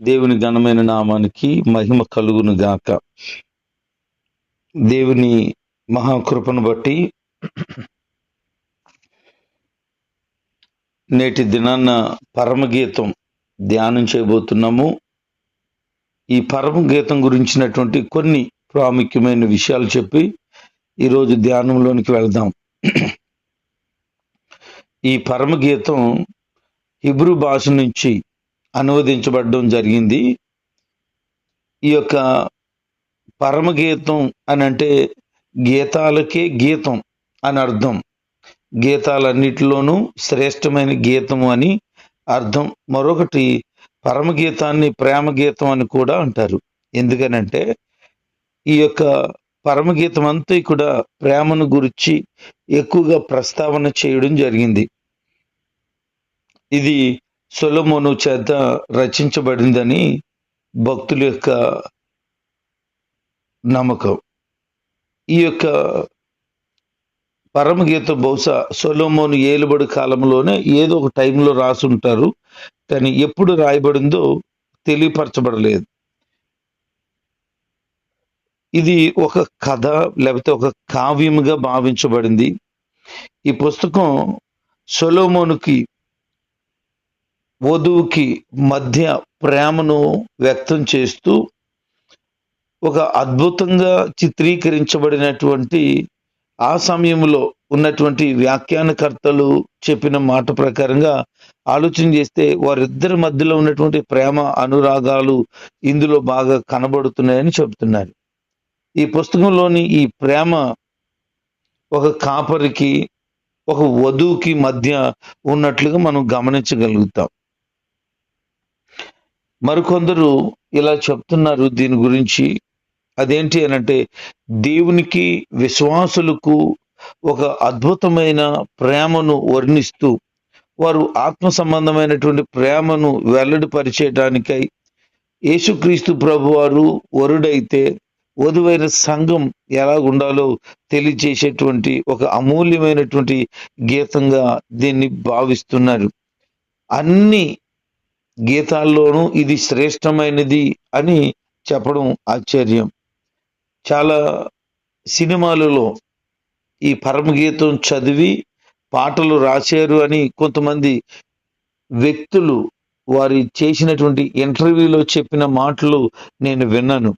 దేవుని ఘనమైన నామానికి మహిమ కలుగును గాక. దేవుని మహాకృపను బట్టి నేటి దినాన్న పరమగీతం ధ్యానం చేయబోతున్నాము. ఈ పరమగీతం గురించినటువంటి కొన్ని ప్రాముఖ్యమైన విషయాలు చెప్పి ఈరోజు ధ్యానంలోనికి వెళ్దాం. ఈ పరమగీతం హిబ్రూ భాష నుంచి అనువదించబడడం జరిగింది. ఈ యొక్క పరమగీతం అని అంటే గీతాలకే గీతం అని అర్థం. గీతాలన్నిటిలోనూ శ్రేష్టమైన గీతము అని అర్థం. మరొకటి పరమగీతాన్ని ప్రేమ గీతం అని కూడా అంటారు. ఎందుకనంటే ఈ యొక్క పరమగీతం అంతా కూడా ప్రేమను గురించి ఎక్కువగా ప్రస్తావన చేయడం జరిగింది. ఇది సొలమోను చేత రచించబడిందని భక్తుల యొక్క నమ్మకం. ఈ యొక్క పరమగీత బహుశా సొలోమోను ఏలుబడి కాలంలోనే ఏదో ఒక టైంలో రాసుంటారు కానీ ఎప్పుడు రాయబడిందో తెలియపరచబడలేదు. ఇది ఒక కథ లేకపోతే ఒక కావ్యముగా భావించబడింది. ఈ పుస్తకం సొలోమోనుకి వధువుకి మధ్య ప్రేమను వ్యక్తం చేస్తూ ఒక అద్భుతంగా చిత్రీకరించబడినటువంటి ఆ సమయంలో ఉన్నటువంటి వ్యాఖ్యానకర్తలు చెప్పిన మాట ప్రకారంగా ఆలోచన చేస్తే వారిద్దరి మధ్యలో ఉన్నటువంటి ప్రేమ అనురాగాలు ఇందులో బాగా కనబడుతున్నాయని చెబుతున్నారు. ఈ పుస్తకంలోని ఈ ప్రేమ ఒక కాపరికి ఒక వధువుకి మధ్య ఉన్నట్లుగా మనం గమనించగలుగుతాం. మరికొందరు ఇలా చెప్తున్నారు దీని గురించి. అదేంటి అనంటే దేవునికి విశ్వాసులకు ఒక అద్భుతమైన ప్రేమను వర్ణిస్తూ వారు ఆత్మ సంబంధమైనటువంటి ప్రేమను వెల్లడిపరిచేయడానికై యేసుక్రీస్తు ప్రభు వారు వరుడైతే వధువైన సంఘం ఎలా ఉండాలో తెలియచేసేటువంటి ఒక అమూల్యమైనటువంటి గీతంగా దీన్ని భావిస్తున్నారు. అన్ని గీతాల్లోనూ ఇది శ్రేష్టమైనది అని చెప్పడం ఆశ్చర్యం. చాలా సినిమాలలో ఈ పరమగీతం చదివి పాటలు రాశారు అని కొంతమంది వ్యక్తులు వారి చేసినటువంటి ఇంటర్వ్యూలో చెప్పిన మాటలు నేను విన్నాను.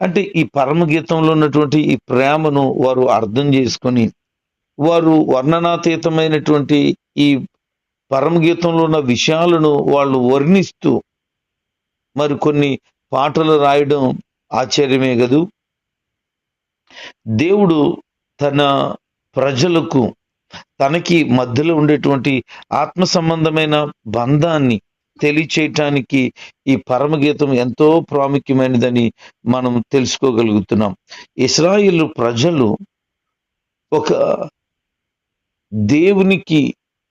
అంటే ఈ పరమగీతంలో ఉన్నటువంటి ఈ ప్రేమను వారు అర్థం చేసుకొని వారు వర్ణనాతీతమైనటువంటి ఈ పరమగీతంలో ఉన్న విషయాలను వాళ్ళు వర్ణిస్తూ మరి కొన్ని పాటలు రాయడం ఆశ్చర్యమే కదూ? దేవుడు తన ప్రజలకు తనకి మధ్యలో ఉండేటువంటి ఆత్మ సంబంధమైన బంధాన్ని తెలియచేయటానికి ఈ పరమగీతం ఎంతో ప్రాముఖ్యమైనదని మనం తెలుసుకోగలుగుతున్నాం. ఇస్రాయిల్ ప్రజలు ఒక దేవునికి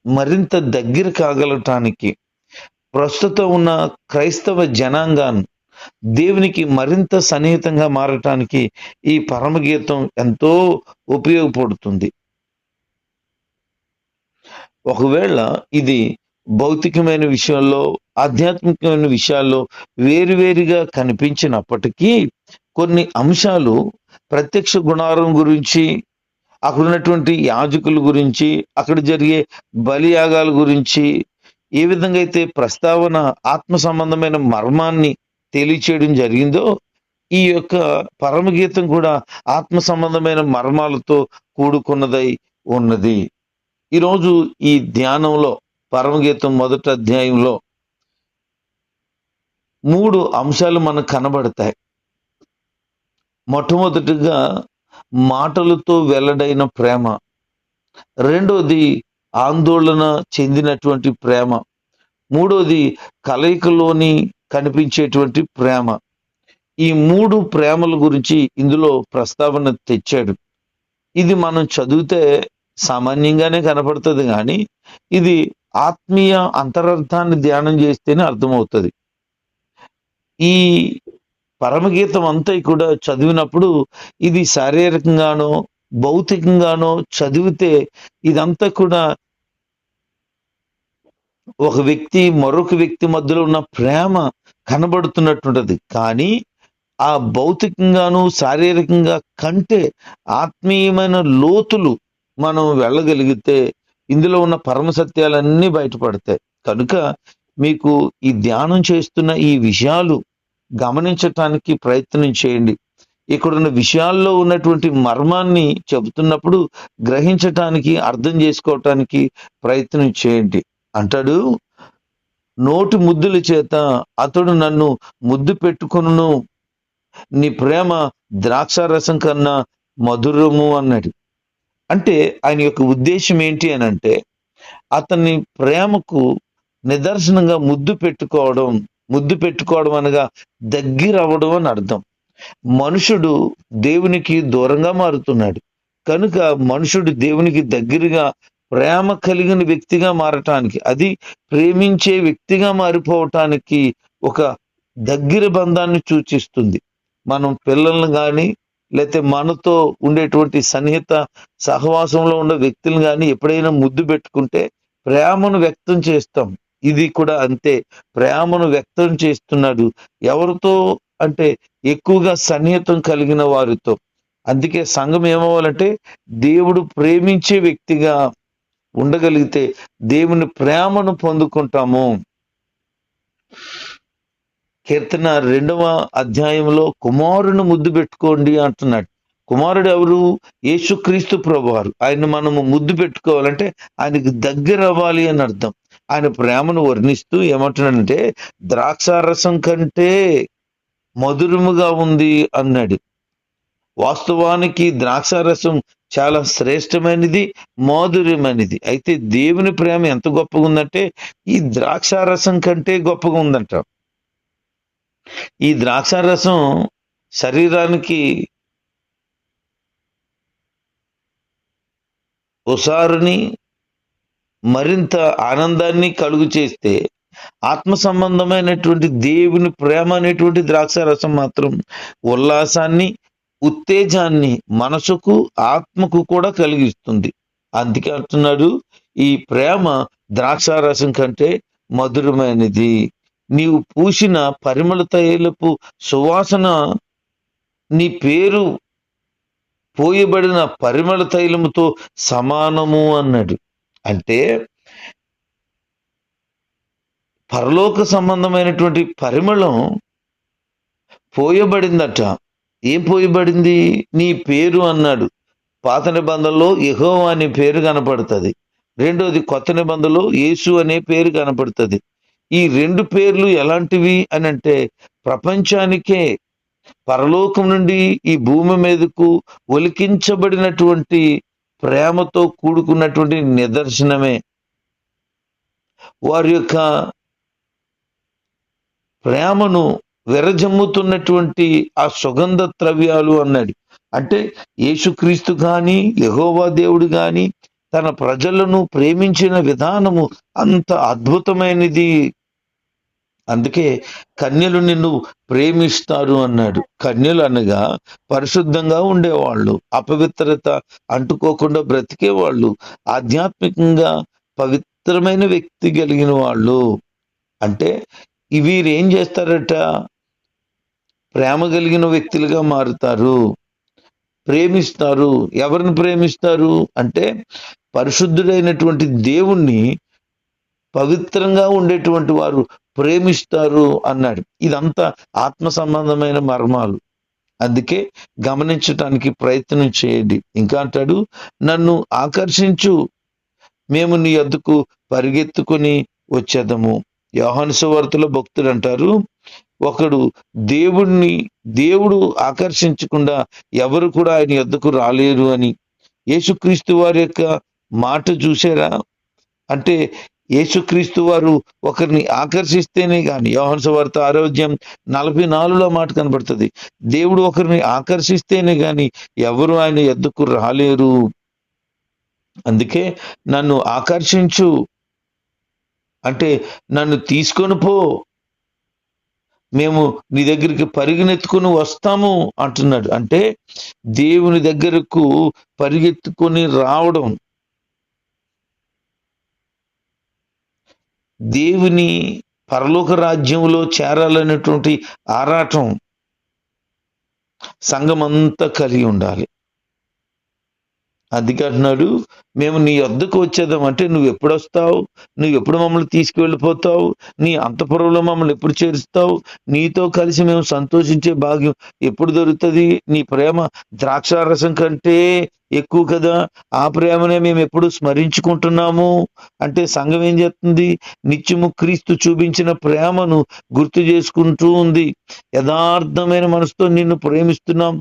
మరింత దగ్గర కాగలటానికి ప్రస్తుతం ఉన్న క్రైస్తవ జనాంగాన్ని దేవునికి మరింత సన్నిహితంగా మారటానికి ఈ పరమగీతం ఎంతో ఉపయోగపడుతుంది. ఒకవేళ ఇది భౌతికమైన విషయంలో ఆధ్యాత్మికమైన విషయాల్లో వేరువేరుగా కనిపించినప్పటికీ కొన్ని అంశాలు ప్రత్యక్ష గుణారం గురించి అక్కడ ఉన్నటువంటి యాజకుల గురించి అక్కడ జరిగే బలియాగాల గురించి ఏ విధంగా అయితే ప్రస్తావన ఆత్మ సంబంధమైన మర్మాన్ని తెలియచేయడం జరిగిందో ఈ యొక్క పరమగీతం కూడా ఆత్మ సంబంధమైన మర్మాలతో కూడుకున్నదై ఉన్నది. ఈరోజు ఈ ధ్యానంలో పరమగీతం మొదటి అధ్యాయంలో మూడు అంశాలు మనకు కనబడతాయి. మొట్టమొదటిగా మాటలతో వెల్లడైన ప్రేమ. రెండోది ఆందోళన చెందినటువంటి ప్రేమ. మూడోది కలయికలోని కనిపించేటువంటి ప్రేమ. ఈ మూడు ప్రేమల గురించి ఇందులో ప్రస్తావన తెచ్చాడు. ఇది మనం చదివితే సామాన్యంగానే కనపడుతుంది కానీ ఇది ఆత్మీయ అంతరార్థాన్ని ధ్యానం చేస్తేనే అర్థమవుతుంది. ఈ పరమగీతం అంతా కూడా చదివినప్పుడు ఇది శారీరకంగానో భౌతికంగానో చదివితే ఇదంతా కూడా ఒక వ్యక్తి మరొక వ్యక్తి మధ్యలో ఉన్న ప్రేమ కనబడుతున్నట్టుంటది. కానీ ఆ భౌతికంగాను శారీరకంగా కంటే ఆత్మీయమైన లోతులు మనం వెళ్ళగలిగితే ఇందులో ఉన్న పరమ సత్యాలన్నీ బయటపడతాయి. కనుక మీకు ఈ ధ్యానం చేస్తున్న ఈ విషయాలు గమనించటానికి ప్రయత్నం చేయండి. ఇక్కడున్న విషయాల్లో ఉన్నటువంటి మర్మాన్ని చెబుతున్నప్పుడు గ్రహించటానికి అర్థం చేసుకోవటానికి ప్రయత్నం చేయండి. అంటాడు నోటి ముద్దుల చేత అతడు నన్ను ముద్దు పెట్టుకును నీ ప్రేమ ద్రాక్షారసం కన్నా మధురము అన్నాడు. అంటే ఆయన యొక్క ఉద్దేశం ఏంటి అని అంటే అతని ప్రేమకు నిదర్శనంగా ముద్దు పెట్టుకోవడం ముద్దు పెట్టుకోవడం అనగా దగ్గరవ్వడం అని అర్థం. మనుషుడు దేవునికి దూరంగా మారుతున్నాడు. కనుక మనుషుడు దేవునికి దగ్గరగా ప్రేమ కలిగిన వ్యక్తిగా మారటానికి అది ప్రేమించే వ్యక్తిగా మారిపోవటానికి ఒక దగ్గర బంధాన్ని సూచిస్తుంది. మనం పిల్లల్ని కానీ లేకపోతే మనతో ఉండేటువంటి సన్నిహిత సహవాసంలో ఉన్న వ్యక్తులను కానీ ఎప్పుడైనా ముద్దు పెట్టుకుంటే ప్రేమను వ్యక్తం చేస్తాం. ఇది కూడా అంతే. ప్రేమను వ్యక్తం చేస్తున్నాడు. ఎవరితో? అంటే ఎక్కువగా సన్నిహితం కలిగిన వారితో. అందుకే సంఘం ఏమవ్వాలంటే దేవుడు ప్రేమించే వ్యక్తిగా ఉండగలిగితే దేవుని ప్రేమను పొందుకుంటాము. కీర్తన రెండవ అధ్యాయంలో కుమారుని ముద్దు పెట్టుకోండి అంటున్నాడు. కుమారుడు ఎవరు? యేసుక్రీస్తు ప్రభువారు. ఆయన మనము ముద్దు పెట్టుకోవాలంటే ఆయనకు దగ్గర అవ్వాలి అని అర్థం. ఆయన ప్రేమను వర్ణిస్తూ ఏమంటున్నాడంటే ద్రాక్షారసం కంటే మధురముగా ఉంది అన్నాడు. వాస్తవానికి ద్రాక్షారసం చాలా శ్రేష్టమైనది మాధుర్యమైనది. అయితే దేవుని ప్రేమ ఎంత గొప్పగా ఉందంటే ఈ ద్రాక్షారసం కంటే గొప్పగా ఉందంట. ఈ ద్రాక్షారసం శరీరానికి ఉసారుని మరింత ఆనందాన్ని కలుగు చేస్తే ఆత్మ సంబంధమైనటువంటి దేవుని ప్రేమ అనేటువంటి ద్రాక్ష రసం మాత్రం ఉల్లాసాన్ని ఉత్తేజాన్ని మనసుకు ఆత్మకు కూడా కలిగిస్తుంది. అందుకే అంటున్నాడు ఈ ప్రేమ ద్రాక్షారసం కంటే మధురమైనది. నీవు పూసిన పరిమళ తైలపు సువాసన నీ పేరు పోయబడిన పరిమళ తైలముతో సమానము అన్నాడు. అంటే పరలోక సంబంధమైనటువంటి పరిమళం పోయబడిందట. ఏం పోయబడింది? నీ పేరు అన్నాడు. పాత నిబంధనలో యహో అనే పేరు కనపడుతుంది. రెండోది కొత్త నిబంధనలో యేసు అనే పేరు కనపడుతుంది. ఈ రెండు పేర్లు ఎలాంటివి అని అంటే ప్రపంచానికే పరలోకం నుండి ఈ భూమి మీదకు ఒలికించబడినటువంటి ప్రేమతో కూడుకున్నటువంటి నిదర్శనమే. వారి యొక్క ప్రేమను విరజమ్ముతున్నటువంటి ఆ సుగంధ ద్రవ్యాలు అన్నాడు. అంటే యేసుక్రీస్తు కానీ యహోవా దేవుడు కానీ తన ప్రజలను ప్రేమించిన విధానము అంత అద్భుతమైనది అందుకే కన్యలు నిన్ను ప్రేమిస్తారు అన్నాడు. కన్యలు అనగా పరిశుద్ధంగా ఉండేవాళ్ళు అపవిత్రత అంటుకోకుండా బ్రతికేవాళ్ళు ఆధ్యాత్మికంగా పవిత్రమైన వ్యక్తి కలిగిన వాళ్ళు. అంటే వీరేం చేస్తారట? ప్రేమ కలిగిన వ్యక్తులుగా మారుతారు. ప్రేమిస్తారు. ఎవరిని ప్రేమిస్తారు? అంటే పరిశుద్ధుడైనటువంటి దేవుణ్ణి పవిత్రంగా ఉండేటువంటి వారు ప్రేమిస్తారు అన్నాడు. ఇదంతా ఆత్మ సంబంధమైన మర్మాలు. అందుకే గమనించటానికి ప్రయత్నం చేయండి. ఇంకా అంటాడు నన్ను ఆకర్షించు. మేము నీ వద్దకు పరిగెత్తుకొని వచ్చేదము యోహానుసువార్తలో భక్తులు అంటారు ఒకడు దేవుణ్ణి దేవుడు ఆకర్షించకుండా ఎవరు కూడా ఆయన ఎద్దుకు రాలేరు అని. యేసుక్రీస్తు వారి యొక్క మాట చూసారా అంటే యేసుక్రీస్తు వారు ఒకరిని ఆకర్షిస్తేనే కానీ యోహన్ వార్త ఆరోగ్యం నలభై నాలుగులో మాట కనబడుతుంది. దేవుడు ఒకరిని ఆకర్షిస్తేనే కానీ ఎవరు ఆయన ఎద్దుకు రాలేరు. అందుకే నన్ను ఆకర్షించు. అంటే నన్ను తీసుకొని పో. మేము నీ దగ్గరికి పరిగెత్తుకుని వస్తాము అంటున్నాడు. అంటే దేవుని దగ్గరకు పరిగెత్తుకొని రావడం దేవుని పరలోక రాజ్యంలో చేరాలనేటువంటి ఆరాటం సంఘమంతా కలిగి ఉండాలి. అందుకే అంటున్నాడు మేము నీ వద్దకు వచ్చేద్దాం అంటే నువ్వు ఎప్పుడు వస్తావు? నువ్వు ఎప్పుడు మమ్మల్ని తీసుకువెళ్ళిపోతావు? నీ అంతపురంలో మమ్మల్ని ఎప్పుడు చేరుస్తావు? నీతో కలిసి మేము సంతోషించే భాగ్యం ఎప్పుడు దొరుకుతుంది? నీ ప్రేమ ద్రాక్షారసం కంటే ఎక్కువ కదా? ఆ ప్రేమనే మేము ఎప్పుడు స్మరించుకుంటున్నాము? అంటే సంఘం ఏం చేస్తుంది? నిత్యము క్రీస్తు చూపించిన ప్రేమను గుర్తు చేసుకుంటూ ఉంది. యథార్థమైన మనసుతో నిన్ను ప్రేమిస్తున్నాం.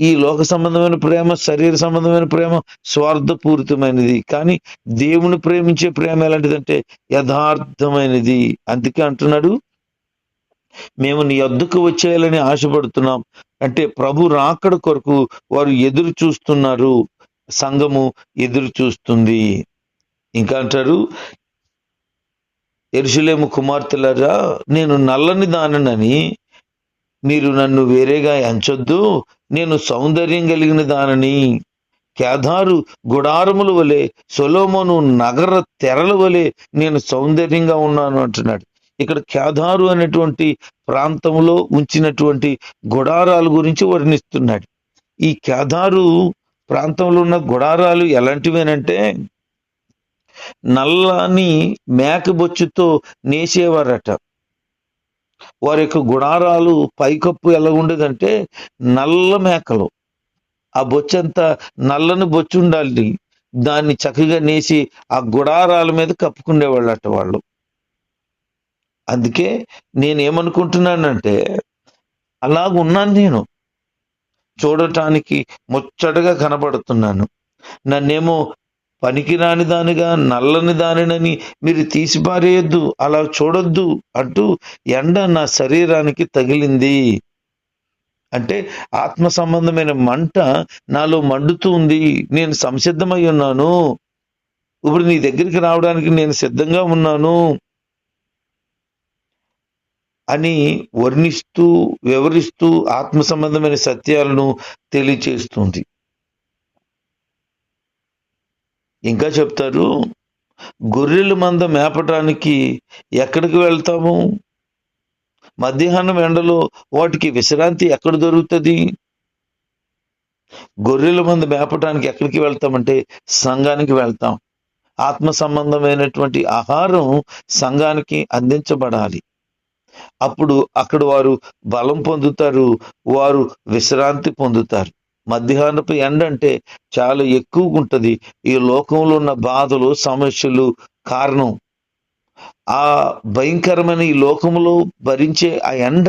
ఈ లోక సంబంధమైన ప్రేమ శరీర సంబంధమైన ప్రేమ స్వార్థపూరితమైనది. కానీ దేవుని ప్రేమించే ప్రేమ ఎలాంటిదంటే యథార్థమైనది. అందుకే అంటున్నాడు మేము నీ వద్దకు వచ్చేయాలని ఆశపడుతున్నాం. అంటే ప్రభు రాకడ కొరకు వారు ఎదురు చూస్తున్నారు. సంఘము ఎదురు చూస్తుంది. ఇంకా అంటారు ఎరుషులేము కుమార్తెలరా నేను నల్లని దానని మీరు నన్ను వేరేగా ఎంచొద్దు. నేను సౌందర్యం కలిగిన దానని. కేదారు గుడారముల వలె సొలోమోను నగర తెరల వలె నేను సౌందర్యంగా ఉన్నాను అంటున్నాడు. ఇక్కడ కేదారు అనేటువంటి ప్రాంతంలో ఉంచినటువంటి గుడారాల గురించి వర్ణిస్తున్నాడు. ఈ కేదారు ప్రాంతంలో ఉన్న గుడారాలు ఎలాంటివేనంటే నల్లని మేకబొచ్చుతో నేసేవారట. వారి యొక్క గుడారాలు పైకప్పు ఎలా ఉండేదంటే నల్ల మేకలు. ఆ బొచ్చంతా నల్లని బొచ్చు ఉండాలి దాన్ని చక్కగా నేసి ఆ గుడారాల మీద కప్పుకునేవాళ్ళట వాళ్ళు. అందుకే నేనేమనుకుంటున్నానంటే అలాగున్నాను నేను. చూడటానికి ముచ్చటగా కనబడుతున్నాను. నన్నేమో పనికిరాని దానిగా నల్లని దానినని మీరు తీసిపారేయద్దు అలా చూడొద్దు అంటూ ఎండ నా శరీరానికి తగిలింది. అంటే ఆత్మ సంబంధమైన మంట నాలో మండుతూ ఉంది. నేను సంసిద్ధమై ఉన్నాను. ఇప్పుడు నీ దగ్గరికి రావడానికి నేను సిద్ధంగా ఉన్నాను అని వర్ణిస్తూ వివరిస్తూ ఆత్మ సంబంధమైన సత్యాలను తెలియచేస్తుంది. ఇంకా చెప్తారు గొర్రెల మంద మేపటానికి ఎక్కడికి వెళ్తాము? మధ్యాహ్నం ఎండలో వాటికి విశ్రాంతి ఎక్కడ దొరుకుతుంది? గొర్రెల మంద మేపటానికి ఎక్కడికి వెళ్తామంటే సంఘానికి వెళ్తాం. ఆత్మ సంబంధమైనటువంటి ఆహారం సంఘానికి అందించబడాలి. అప్పుడు అక్కడ వారు బలం పొందుతారు వారు విశ్రాంతి పొందుతారు. మధ్యాహ్నపు ఎండ అంటే చాలా ఎక్కువగా ఉంటుంది ఈ లోకంలో ఉన్న బాధలు సమస్యలు కారణం. ఆ భయంకరమైన ఈ లోకంలో భరించే ఆ ఎండ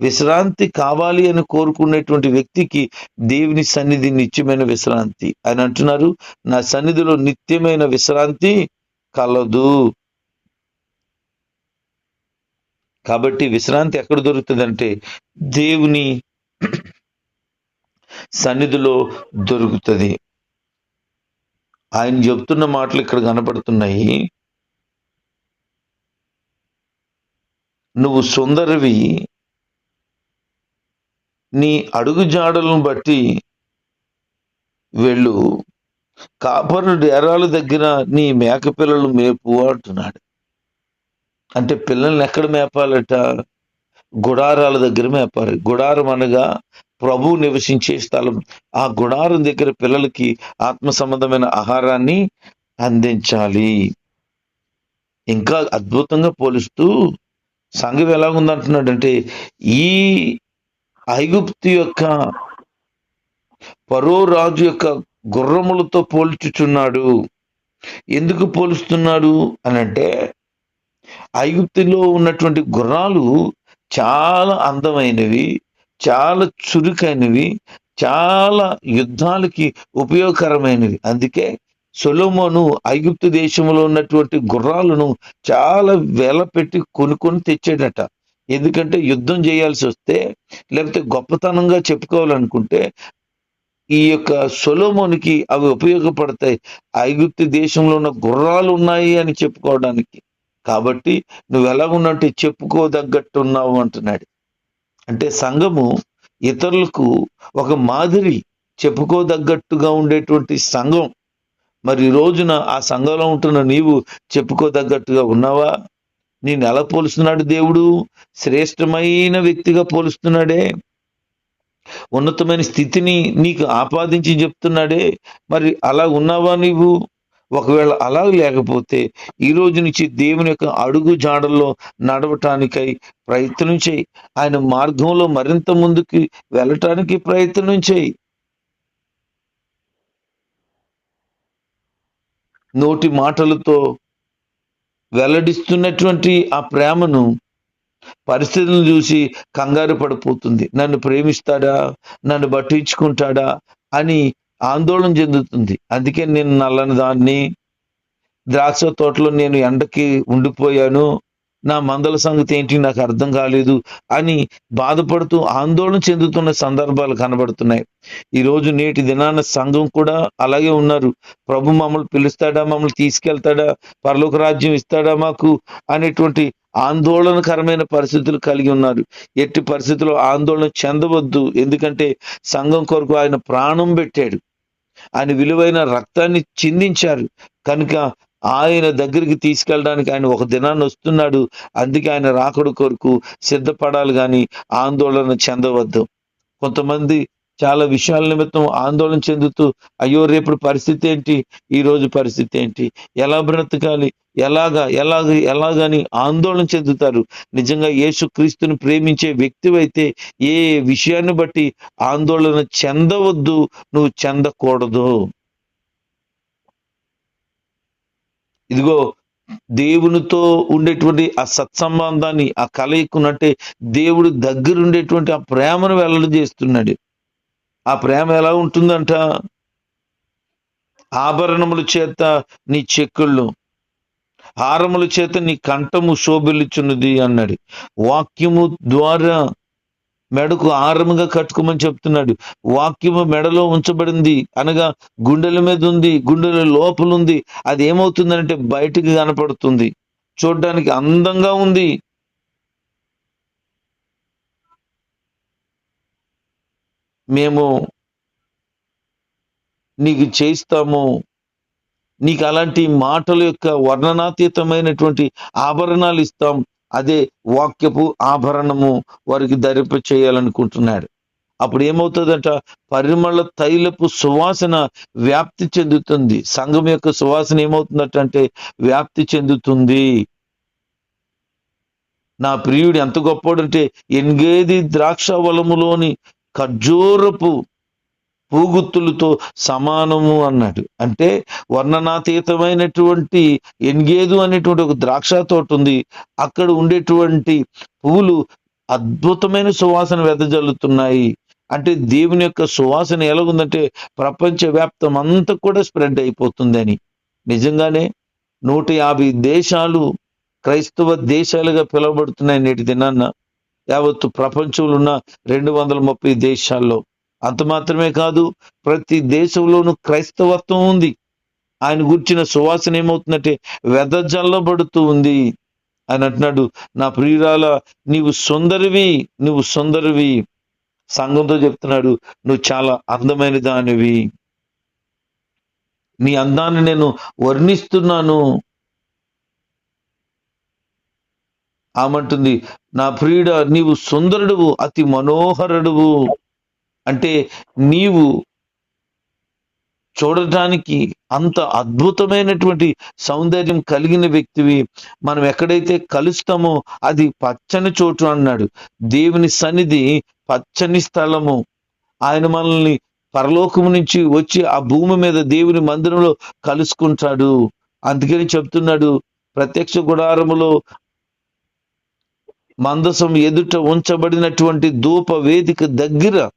విశ్రాంతి కావాలి అని కోరుకునేటువంటి వ్యక్తికి దేవుని సన్నిధి నిత్యమైన విశ్రాంతి. అని అంటున్నారు నా సన్నిధిలో నిత్యమైన విశ్రాంతి కలదు. కాబట్టి విశ్రాంతి ఎక్కడ దొరుకుతుందంటే దేవుని సన్నిధిలో దొరుకుతుంది. ఆయన చెప్తున్న మాటలు ఇక్కడ కనపడుతున్నాయి. నువ్వు సుందరవి. నీ అడుగు జాడలను బట్టి వెళ్ళు. కాపరు డేరాల దగ్గర నీ మేక పిల్లలు మేపు అంటున్నాడు. అంటే పిల్లల్ని ఎక్కడ మేపాలట? గుడారాల దగ్గర మేపారు. గుడారం అనగా ప్రభు నివసించే స్థలం. ఆ గుడారం దగ్గర పిల్లలకి ఆత్మ సంబంధమైన ఆహారాన్ని అందించాలి. ఇంకా అద్భుతంగా పోలుస్తూ సంఘం ఎలాగుందంటున్నాడంటే ఈ ఐగుప్తు యొక్క పరో రాజు యొక్క గుర్రములతో పోల్చుచున్నాడు. ఎందుకు పోలుస్తున్నాడు? అని అంటే ఐగుప్తిలో ఉన్నటువంటి గుర్రాలు చాలా అందమైనవి చాలా చురుకైనవి చాలా యుద్ధాలకి ఉపయోగకరమైనవి. అందుకే సొలోమోను ఐగుప్తు దేశంలో ఉన్నటువంటి గుర్రాలను చాలా వేల పెట్టి కొనుక్కొని తెచ్చాడట. ఎందుకంటే యుద్ధం చేయాల్సి వస్తే లేకపోతే గొప్పతనంగా చెప్పుకోవాలనుకుంటే ఈ యొక్క సొలోమోనికి అవి ఉపయోగపడతాయి. ఐగుప్తు దేశంలో ఉన్న గుర్రాలు ఉన్నాయి అని చెప్పుకోవడానికి. కాబట్టి నువ్వు ఎలా ఉన్నట్టు ఉన్నావు అంటున్నాడు. అంటే సంఘము ఇతరులకు ఒక మాదిరి చెప్పుకోదగ్గట్టుగా ఉండేటువంటి సంఘం. మరి రోజున ఆ సంఘంలో ఉంటున్న నీవు చెప్పుకోదగ్గట్టుగా ఉన్నావా? నేను ఎలా పోలుస్తున్నాడు దేవుడు. శ్రేష్టమైన వ్యక్తిగా పోలుస్తున్నాడే. ఉన్నతమైన స్థితిని నీకు ఆపాదించి చెప్తున్నాడే. మరి అలా ఉన్నావా నీవు? ఒకవేళ అలా లేకపోతే ఈ రోజు నుంచి దేవుని యొక్క అడుగు జాడల్లో నడవటానికై ప్రయత్నం చేయి. ఆయన మార్గంలో మరింత ముందుకు వెళ్ళటానికి ప్రయత్నం చేయి. నోటి మాటలతో వెల్లడిస్తున్నటువంటి ఆ ప్రేమను పరిస్థితులను చూసి కంగారు పడిపోతుంది. నన్ను ప్రేమిస్తాడా? నన్ను పట్టించుకుంటాడా? అని ఆందోళన చెందుతుంది. అందుకే నేను నల్లని దాన్ని ద్రాక్ష తోటలో నేను ఎండకి ఉండిపోయాను. నా మందల సంగతి ఏంటి నాకు అర్థం కాలేదు అని బాధపడుతూ ఆందోళన చెందుతున్న సందర్భాలు కనబడుతున్నాయి. ఈ రోజు నేటి దినాన సంఘం కూడా అలాగే ఉన్నారు. ప్రభు మమ్మల్ని పిలుస్తాడా మమ్మల్ని తీసుకెళ్తాడా పరలోక రాజ్యం ఇస్తాడా మాకు అనేటువంటి ఆందోళనకరమైన పరిస్థితులు కలిగి ఉన్నారు. ఎట్టి పరిస్థితుల్లో ఆందోళన చెందవద్దు. ఎందుకంటే సంఘం కొరకు ఆయన ప్రాణం పెట్టాడు. ఆయన విలువైన రక్తాన్ని చిందించారు. కనుక ఆయన దగ్గరికి తీసుకెళ్ళడానికి ఆయన ఒక దినాన్ని వస్తున్నాడు. అందుకే ఆయన రాకడు కొరకు సిద్ధపడాలి కానీ ఆందోళన చెందవద్దు. కొంతమంది చాలా విషయాల నిమిత్తం ఆందోళన చెందుతూ అయ్యో రేపు పరిస్థితి ఏంటి? ఈ రోజు పరిస్థితి ఏంటి? ఎలా బ్రతకాలి? ఎలాగా ఎలాగ ఎలాగని ఆందోళన చెందుతారు. నిజంగా యేసు క్రీస్తుని ప్రేమించే వ్యక్తివైతే ఏ విషయాన్ని బట్టి ఆందోళన చెందవద్దు నువ్వు చెందకూడదు. ఇదిగో దేవునితో ఉండేటువంటి ఆ సత్సంబంధాన్ని ఆ కలయికున్నట్టే దేవుడు దగ్గర ఉండేటువంటి ఆ ప్రేమను వెల్లడి చేస్తున్నాడు. ఆ ప్రేమ ఎలా ఉంటుందంట? ఆభరణముల చేత నీ చెక్కుళ్ళు హారముల చేత నీ కంఠము శోభిల్చున్నది అన్నాడు. వాక్యము ద్వారా మెడకు ఆరముగా కట్టుకోమని చెప్తున్నాడు. వాక్యము మెడలో ఉంచబడింది అనగా గుండెల మీద ఉంది గుండెల లోపల ఉంది. అది ఏమవుతుందంటే బయటికి కనపడుతుంది. చూడడానికి అందంగా ఉంది. మేము నీకు చేయిస్తాము. నీకు అలాంటి మాటల యొక్క వర్ణనాతీతమైనటువంటి ఆభరణాలు ఇస్తాం. అదే వాక్యపు ఆభరణము వారికి ధరింప చేయాలనుకుంటున్నాడు. అప్పుడు ఏమవుతుందంట? పరిమళ తైలపు సువాసన వ్యాప్తి చెందుతుంది. సంఘం యొక్క సువాసన ఏమవుతుందట అంటే వ్యాప్తి చెందుతుంది. నా ప్రియుడు ఎంత గొప్పడంటే ఎన్గేది ద్రాక్ష వలములోని ఖర్జూరపు పూగుత్తులతో సమానము అన్నాడు. అంటే వర్ణనాతీతమైనటువంటి ఎన్గేదు అనేటువంటి ఒక ద్రాక్ష తోట ఉంది. అక్కడ ఉండేటువంటి పువ్వులు అద్భుతమైన సువాసన వెదజల్లుతున్నాయి. అంటే దేవుని యొక్క సువాసన ఎలాగుందంటే ప్రపంచ వ్యాప్తం అంతా కూడా స్ప్రెడ్ అయిపోతుందని నిజంగానే నూట యాభై దేశాలు క్రైస్తవ దేశాలుగా పిలువబడుతున్నాయి నేటి దినాన్న యావత్తు ప్రపంచంలో ఉన్న రెండు వందల ముప్పై దేశాల్లో. అంత మాత్రమే కాదు ప్రతి దేశంలోనూ క్రైస్తవత్వం ఉంది. ఆయన గుర్చిన సువాసన ఏమవుతుందంటే వెదజల్లబడుతూ ఉంది. ఆయన అంటున్నాడు నా ప్రియురాల నీవు సుందరివి నువ్వు సుందరివి. సంఘంతో చెప్తున్నాడు నువ్వు చాలా అందమైన దానివి. నీ అందాన్ని నేను వర్ణిస్తున్నాను. ఆమంటుంది నా ప్రియుడ నీవు సుందరుడువు అతి మనోహరుడువు. అంటే నీవు చూడటానికి అంత అద్భుతమైనటువంటి సౌందర్యం కలిగిన వ్యక్తివి. మనం ఎక్కడైతే కలుస్తామో అది పచ్చని చోటు అన్నాడు. దేవుని సన్నిధి పచ్చని స్థలము. ఆయన మనల్ని పరలోకము నుంచి వచ్చి ఆ భూమి మీద దేవుని మందిరంలో కలుసుకుంటాడు. అందుకని చెప్తున్నాడు ప్రత్యక్ష గుడారములో మందసం ఎదుట ఉంచబడినటువంటి ధూప వేదిక దగ్గర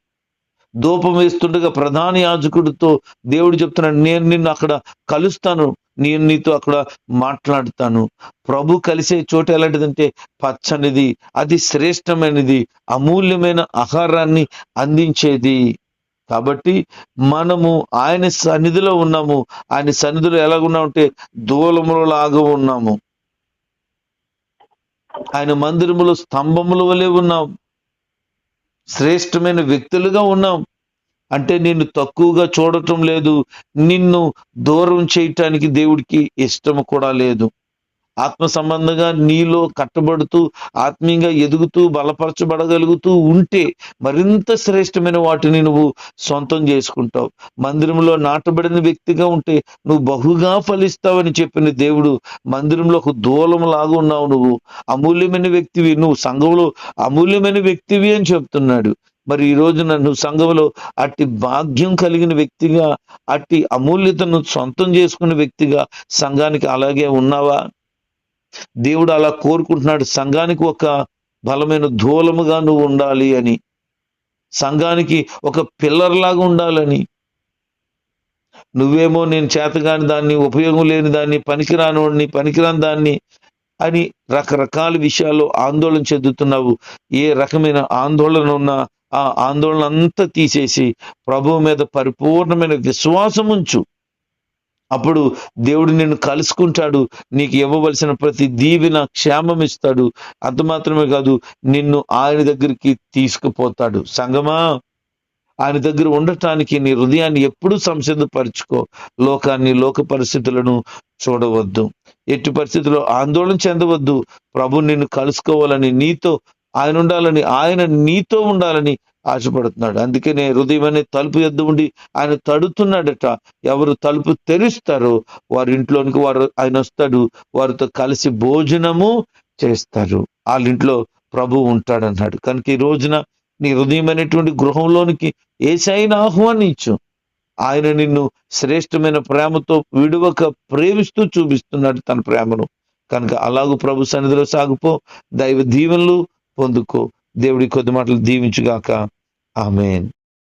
ధూపం వేస్తుండగా ప్రధాన యాజకుడితో దేవుడు చెప్తున్నాడు నేను నిన్ను అక్కడ కలుస్తాను. నేను నీతో అక్కడ మాట్లాడుతాను. ప్రభు కలిసే చోట ఎలాంటిదంటే పచ్చనిది అది శ్రేష్టమైనది అమూల్యమైన ఆహారాన్ని అందించేది. కాబట్టి మనము ఆయన సన్నిధిలో ఉన్నాము. ఆయన సన్నిధిలో ఎలాగున్నామంటే దూలములో లాగా ఉన్నాము. ఆయన మందిరములో స్తంభముల వలె ఉన్నాము శ్రేష్టమైన వ్యక్తులుగా ఉన్నాం. అంటే నిన్ను తక్కువగా చూడటం లేదు. నిన్ను దూరం చేయటానికి దేవుడికి ఇష్టం కూడా లేదు. ఆత్మ సంబంధంగా నీలో కట్టబడుతూ ఆత్మీయంగా ఎదుగుతూ బలపరచబడగలుగుతూ ఉంటే మరింత శ్రేష్టమైన వాటిని నువ్వు సొంతం చేసుకుంటావు. మందిరంలో నాటబడిన వ్యక్తిగా ఉంటే నువ్వు బహుగా ఫలిస్తావని చెప్పిన దేవుడు మందిరంలో ఒక దూలం లాగా ఉన్నావు నువ్వు. అమూల్యమైన వ్యక్తివి నువ్వు సంఘంలో అమూల్యమైన వ్యక్తివి అని చెప్తున్నాడు. మరి ఈ రోజున నువ్వు సంఘంలో అట్టి భాగ్యం కలిగిన వ్యక్తిగా అట్టి అమూల్యతను సొంతం చేసుకున్న వ్యక్తిగా సంఘానికి అలాగే ఉన్నావా? దేవుడు అలా కోరుకుంటున్నాడు సంఘానికి ఒక బలమైన ధూలముగా నువ్వు ఉండాలి అని సంఘానికి ఒక పిల్లర్ లాగా ఉండాలని. నువ్వేమో నేను చేతగాని దాన్ని ఉపయోగం లేని దాన్ని పనికిరాని పనికిరాని దాన్ని అని రకరకాల విషయాల్లో ఆందోళన చెందుతున్నావు. ఏ రకమైన ఆందోళన ఉన్నా ఆ ఆందోళన అంతా తీసేసి ప్రభువు మీద పరిపూర్ణమైన విశ్వాసం ఉంచు. అప్పుడు దేవుడు నిన్ను కలుసుకుంటాడు. నీకు ఇవ్వవలసిన ప్రతి దీవెన క్షేమం ఇస్తాడు. అంత మాత్రమే కాదు నిన్ను ఆయన దగ్గరికి తీసుకుపోతాడు. సంగమా ఆయన దగ్గర ఉండటానికి నీ హృదయాన్ని ఎప్పుడూ సంసిద్ధపరచుకో. లోకాన్ని లోక పరిస్థితులను చూడవద్దు. ఎట్టి పరిస్థితుల్లో ఆందోళన చెందవద్దు. ప్రభు నిన్ను కలుసుకోవాలని నీతో ఆయన ఉండాలని ఆయన నీతో ఉండాలని ఆశపడుతున్నాడు. అందుకనే హృదయం అనే తలుపు ఎద్దు ఉండి ఆయన తడుతున్నాడట. ఎవరు తలుపు తెరుస్తారో వారి ఇంట్లోనికి వారు ఆయన వస్తాడు. వారితో కలిసి భోజనము చేస్తారు. వాళ్ళ ఇంట్లో ప్రభు ఉంటాడన్నాడు. కనుక ఈ రోజున నీ హృదయం అనేటువంటి గృహంలోనికి ఏసైనా ఆహ్వానించు. ఆయన నిన్ను శ్రేష్టమైన ప్రేమతో విడువక ప్రేమిస్తూ చూపిస్తున్నాడు తన ప్రేమను. కనుక అలాగూ ప్రభు సన్నిధిలో సాగుపో. దైవ దీవెనలు పొందుకో. దేవుడి కొద్ది మాటలు దీవించుగాక. Amen.